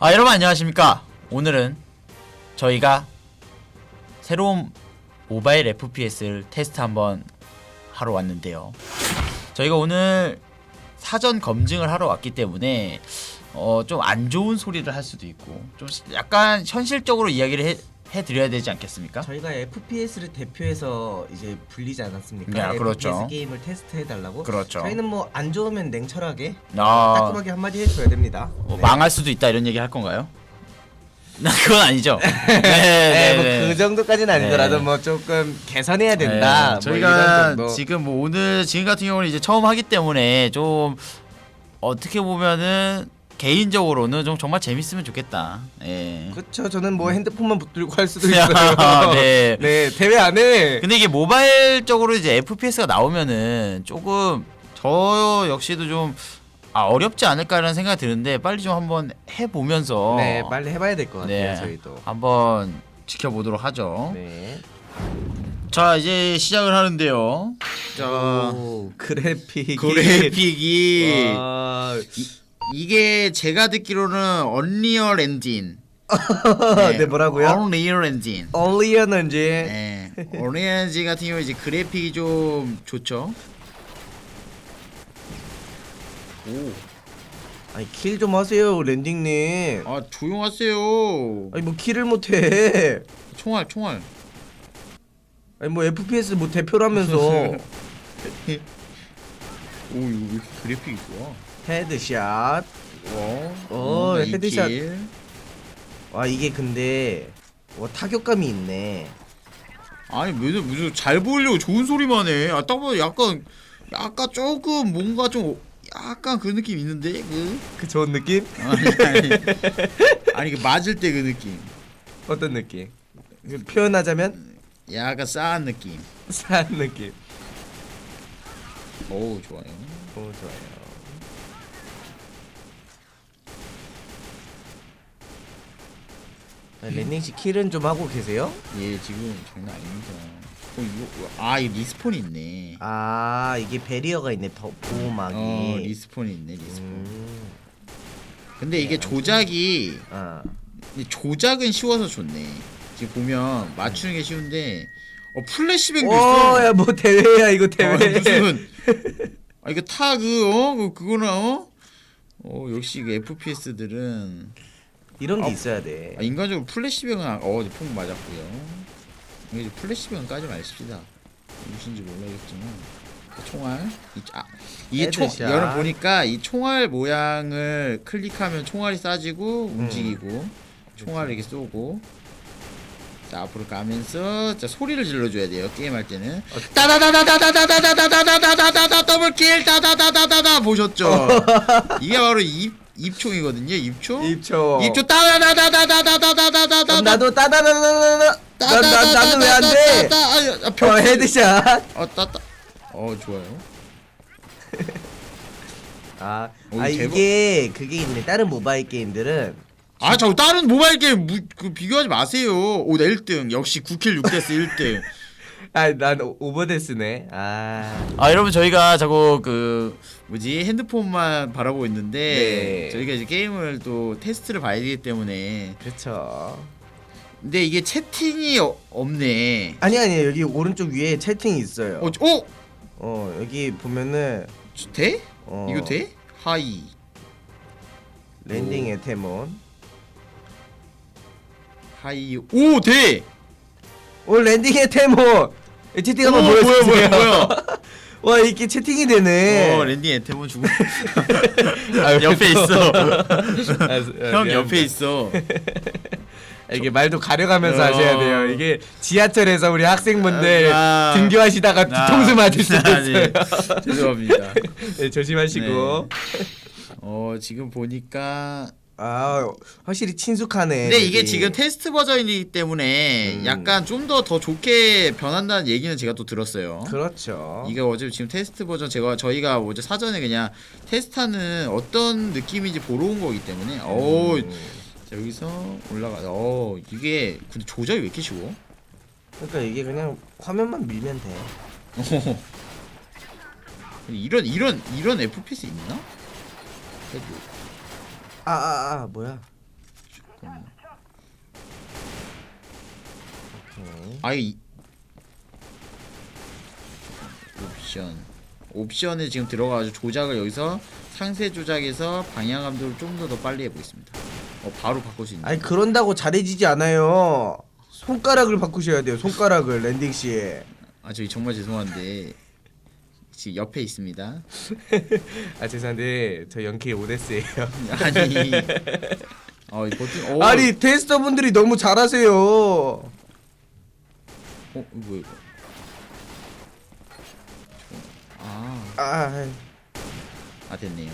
아 여러분 안녕하십니까? 오늘은 저희가 새로운 모바일 FPS를 테스트 한번 하러 왔는데요. 저희가 오늘 사전 검증을 하러 왔기 때문에 어, 좀 안 좋은 소리를 할 수도 있고 좀 약간 현실적으로 이야기를 해, 해드려야 되지 않겠습니까? 저희가 FPS를 대표해서 이제 불리지 않았습니까? 네, 그렇죠. FPS 게임을 테스트해 달라고. 그렇죠 저희는 뭐 안 좋으면 냉철하게 아, 따끔하게 한마디 해줘야 됩니다. 뭐 네. 망할 수도 있다 이런 얘기 할 건가요? 나 그건 아니죠 네, 네, 뭐 네. 그 정도까지는 아니더라도 네. 뭐 조금 개선해야 된다. 네, 뭐 이런 저희가. 지금 뭐 오늘 지금 같은 경우는 이제 처음 하기 때문에 좀 어떻게 보면은 개인적으로는 좀 정말 재밌으면 좋겠다. 예. 그렇죠. 저는 뭐 핸드폰만 붙들고 할 수도 있어요. 네. 네, 대회 안에 근데 이게 모바일적으로 이제 FPS가 나오면은 조금 저 역시도 좀 아, 어렵지 않을까라는 생각이 드는데 빨리 좀 한번 해보면서 네, 빨리 해 봐야 될 것 같아요. 네, 저희도. 한번 지켜보도록 하죠. 네. 자 이제 시작을 하는데요. 자 오, 그래픽. 그래픽이 와, 이 게 제가 듣기로는 언리얼 엔진. 네, 뭐라고요? 언리얼 엔진. 얼리언은지. 네. 언리얼 엔진 같은 경우 이제 그래픽이 좀 좋죠. 오. 아니 킬 좀 하세요, 랜딩님. 아 조용하세요. 아니 뭐 킬을 못해. 총알 총알. 아니 뭐 FPS 뭐 대표라면서 오 이거 왜 이렇게 그래픽이 좋아? 헤드샷. 와. 어, 음, 이 헤드샷. 킬. 와 이게 근데 와 타격감이 있네. 아니 무슨 무슨 잘 보이려고 좋은 소리만 해. 아, 딱 봐도 약간 약간 조금 뭔가 좀 약간 그 느낌 있는데 그 그 좋은 느낌? 아니 아니 아니 그 맞을 때 그 느낌. 어떤 느낌? 그 표현하자면 약간 싸한 느낌. 싼 느낌. 오 좋아요. 오 좋아요. 아, 랜딩 씨 킬은 좀 하고 계세요? 얘 지금 장난 아닙니다. 어 이거 아 이 리스폰이 있네. 아 이게 베리어가 있네 더 보호막이. 어 리스폰이 있네 리스폰. 음, 근데 이게 조작이 아이 조작은 쉬워서 좋네. 지금 보면 맞추는 게 쉬운데 어 플래시뱅도 있어. 오, 야, 뭐 대회야 이거 대회. 아, 무슨 아 이거 타그어 그 그거나 어? 어 역시 그 FPS들은 이런 게 아, 있어야 돼. 아, 인간적으로 플래시뱅은 아- 어 이제 폭 맞았고요. 이제 플래시뱅은 까지 마십시다. 무슨지 몰라겠지만 그 총알 이, 아, 이게 총 헤드샷. 여러분 보니까 이 총알 모양을 클릭하면 총알이 쏴지고 음. 움직이고 총알을 이렇게 쏘고 자 앞으로 가면서 자 소리를 질러줘야 돼요 게임 할 때는 따다다다다다다다다다다다다다다 더블킬 따다다다다다 보셨죠? 이게 바로 입 입총이거든요 입총 입초. 입총 따다다다다다다다다다다 나도 따다다다다다. 나, 나, 나는 왜안 돼? 어, 헤드샷. 어 따 따 어 좋아요 아, 오, 아 대박. 이게 그게 있네. 다른 모바일 게임들은 아 저 다른 모바일 게임 무, 그 비교하지 마세요 오 나 1등 역시 9킬 6데스 1등 아, 난 오- 오버데스네. 아. 아 여러분 저희가 자꾸 그 뭐지 핸드폰만 바라보고 있는데 네. 저희가 이제 게임을 또 테스트를 봐야 되기 때문에 그렇죠. 근데 이게 채팅이 어, 없네 아니 아니 여기 오른쪽 위에 채팅이 있어요. 어, 어? 어, 여기 보면은 돼? 어, 이거 돼? 하이 랜딩 오. 에테몬. 하이 오 돼! 오 랜딩 에테몬. 이 채팅 한번 오, 보여주세요. 뭐야, 뭐야, 뭐야. 와 이게 채팅이 되네. 어 랜딩 에테몬 주고 아, 옆에 또- 있어 아, 형 미안합니다. 옆에 있어 아, 이게 말도 가려가면서 어. 하셔야 돼요. 이게 지하철에서 우리 학생분들 아. 등교하시다가 뒤통수 맞을 수도 아, 네. 있어요. 죄송합니다 네, 조심하시고. 어 지금 보니까 아 확실히 친숙하네. 근데 이게 되게. 지금 테스트 버전이기 때문에 음. 약간 좀 더 더 좋게 변한다는 얘기는 제가 또 들었어요. 그렇죠. 이게 어제 지금 테스트 버전 제가 저희가 어제 사전에 그냥 테스트하는 어떤 느낌인지 보러 온 거기 때문에 어 음. 자, 여기서 올라가 어 이게 근데 조작이 왜 이렇게 쉬워? 그러니까 이게 그냥 화면만 밀면 돼. 이런 이런 이런 FPS 있나? 아 아 아 뭐야? 그럼. 오케이. 아 이... 옵션 옵션에 지금 들어가가지고 조작을 여기서 상세 조작에서 방향 감도를 좀 더 더 빨리 해보겠습니다 어 바로 바꿀 수 있네 아니 그런다고 잘해지지 않아요. 손가락을 바꾸셔야 돼요. 손가락을 랜딩 씨. 아 저기 정말 죄송한데 지금 옆에 있습니다 아 죄송한데 저 연케이 오데스예요. 아니 어 버튼 오, 아니 테스터분들이 너무 잘하세요. 어 이거 뭐야 이거 아, 아, 아 됐네요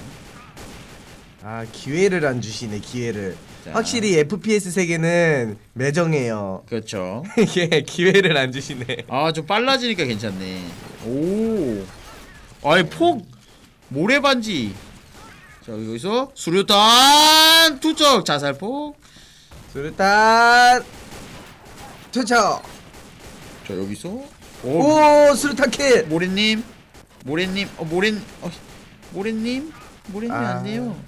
아 기회를 안 주시네 기회를. 자. 확실히 FPS 세계는 매정해요. 그렇죠 예, 기회를 안 주시네. 아 좀 빨라지니까 괜찮네 오 아이 폭! 모래반지. 자 여기서 수류탄 투척 자살폭. 수류탄! 투척. 자 여기서. 오, 오. 수류탄 킬. 모래님. 모래님. 어 모래 어 모래님? 모래님 아. 안 돼요.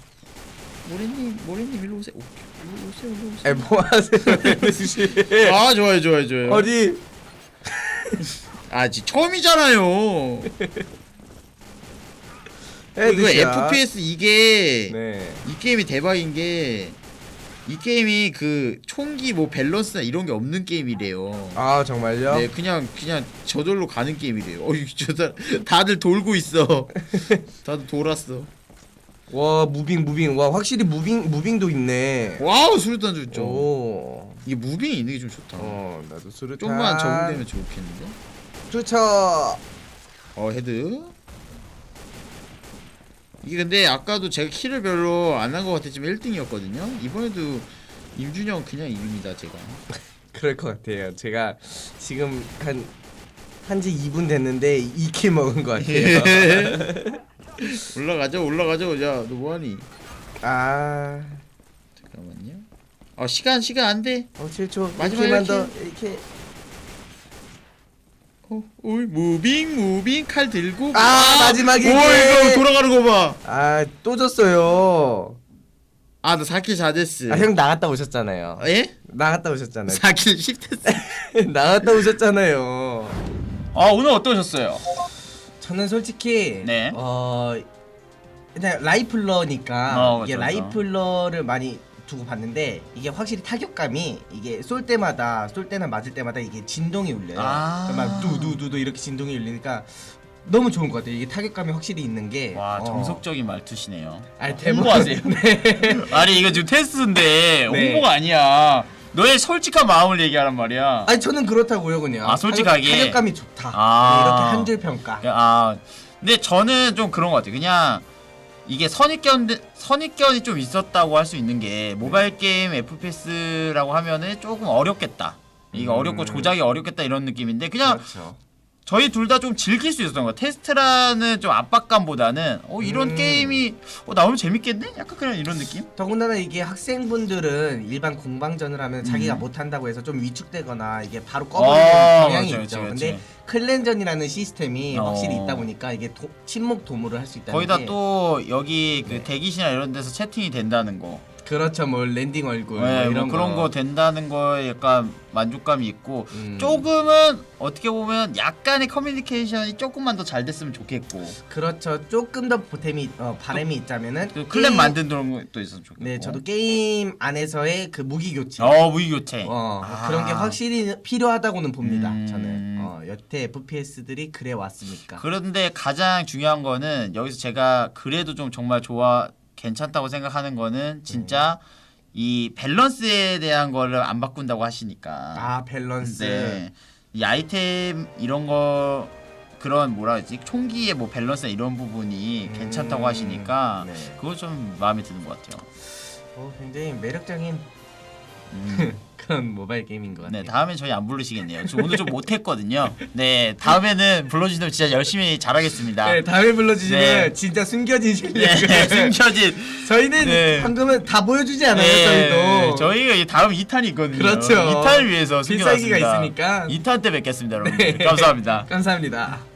모래님 모래님 일로 오세요. 오, 일로 오세요 일로 오세요. 에, 뭐 하세요? 아 좋아요 좋아요 좋아요. 어디? 아지 처음이잖아요. 에, 이거 드시야. FPS 이게 네. 이 게임이 대박인 게 이 게임이 그 총기 뭐 밸런스나 이런 게 없는 게임이래요. 아 정말요? 네, 그냥 그냥 저절로 가는 게임이래요. 어이 저다 다들 돌고 있어. 다들 돌았어. 와 무빙 무빙 와 확실히 무빙 무빙도 있네. 와우 수류탄 좋죠. 오. 이게 무빙이 있는 게 좀 좋다. 어 나도 수류탄. 좀만 적응되면 좋겠는데. 투척. 어 헤드. 이게 근데 아까도 제가 킬을 별로 안 한 것 같았지만 1등이었거든요. 이번에도 임준영 그냥 이깁니다 제가. 그럴 것 같아요. 제가 지금 한 한지 2분 됐는데 2킬 먹은 것 같아요. 올라가죠 올라가죠 야너 뭐하니 아. 잠깐만요 어 시간 시간 안 돼 어 7초. 마지막 1킬만 더. 이렇게. 이렇게. 어, 오이 무빙 무빙 칼 들고 아, 마지막에 오 이게. 이거 돌아가는 거봐아나 아, 또 졌어요. 4킬 4데스 아, 형 나갔다 오셨잖아요. 예? 나갔다 오셨잖아요. 4킬 10데스 나갔다 오셨잖아요. 아 오늘 어떠셨어요? 저는 솔직히 네. 어 그냥 라이플러니까 어, 이게 그쵸, 그쵸. 라이플러를 많이 두고 봤는데 이게 확실히 타격감이 이게 쏠 때마다 쏠 때나 맞을 때마다 이게 진동이 울려요. 아. 막 두두두두 이렇게 진동이 울리니까 너무 좋은 것 같아요. 이게 타격감이 확실히 있는 게 와 어. 정석적인 말투시네요 아니, 대본- 홍보하세요 네. 아니 이거 지금 테스트인데 네. 홍보가 아니야 너의 솔직한 마음을 얘기하란 말이야 아니 저는 그렇다고요 그냥. 아, 솔직하게? 타격, 타격감이 좋다. 아. 네, 이렇게 한 줄 평가. 아 근데 저는 좀 그런 것 같아요. 그냥 이게 선입견 선입견이 좀 있었다고 할 수 있는 게 모바일 게임 FPS라고 하면은 조금 어렵겠다. 이거 음. 어렵고 조작이 어렵겠다 이런 느낌인데 그냥 그렇죠. 저희 둘 다 좀 즐길 수 있었던 거. 테스트라는 좀 압박감보다는 어 이런 음. 게임이 어 나오면 재밌겠네? 약간 그냥 이런 느낌? 더군다나 이게 학생분들은 일반 공방전을 하면 자기가 음. 못한다고 해서 좀 위축되거나 이게 바로 꺼버리는 어, 경향이 그렇죠, 있죠. 그렇죠, 근데 그렇죠. 클랜전이라는 시스템이 어. 확실히 있다 보니까 이게 도, 침묵 도모를 할 수 있다는 거기다 게또 여기 그 네. 대기실이나 이런 데서 채팅이 된다는 거. 그렇죠. 뭐 랜딩 얼굴 네, 뭐뭐 이런 그런 거 된다는 거에 약간 만족감이 있고 음. 조금은 어떻게 보면 약간의 커뮤니케이션이 조금만 더 잘 됐으면 좋겠고 그렇죠. 조금 더 보탬이 어, 바람이 있자면은 그 클랜 만든 것도 있으면 좋겠고 네, 저도 게임 안에서의 그 무기 교체 어 무기 교체 어, 아. 그런 게 확실히 필요하다고는 봅니다. 음. 저는 어, 여태 FPS들이 그래 왔으니까. 그런데 가장 중요한 거는 여기서 제가 그래도 좀 정말 좋아 괜찮다고 생각하는 거는 진짜 이 밸런스에 대한 거를 안 바꾼다고 하시니까 아 밸런스. 네. 이 아이템 이런 거 그런 뭐라 그러지 총기의 뭐 밸런스나 이런 부분이 음, 괜찮다고 하시니까 네. 그거 좀 마음에 드는 것 같아요. 어, 굉장히 매력적인 음. 그런 모바일 게임인 것 같아요. 네 다음에 저희 안 부르시겠네요. 저 오늘 좀 못했거든요. 네 다음에는 불러주시면 진짜 열심히 잘하겠습니다. 네, 다음에 불러주시면 네. 진짜 숨겨진 실력. 네, 숨겨진 저희는 네. 방금은 다 보여주지 않아요, 네, 저희도. 저희가 이 다음 2탄이 있거든요. 그렇죠. 2탄을 위해서 필살기가 숨겨놨습니다. 있으니까. 2탄 때 뵙겠습니다, 여러분. 네. 감사합니다. 감사합니다.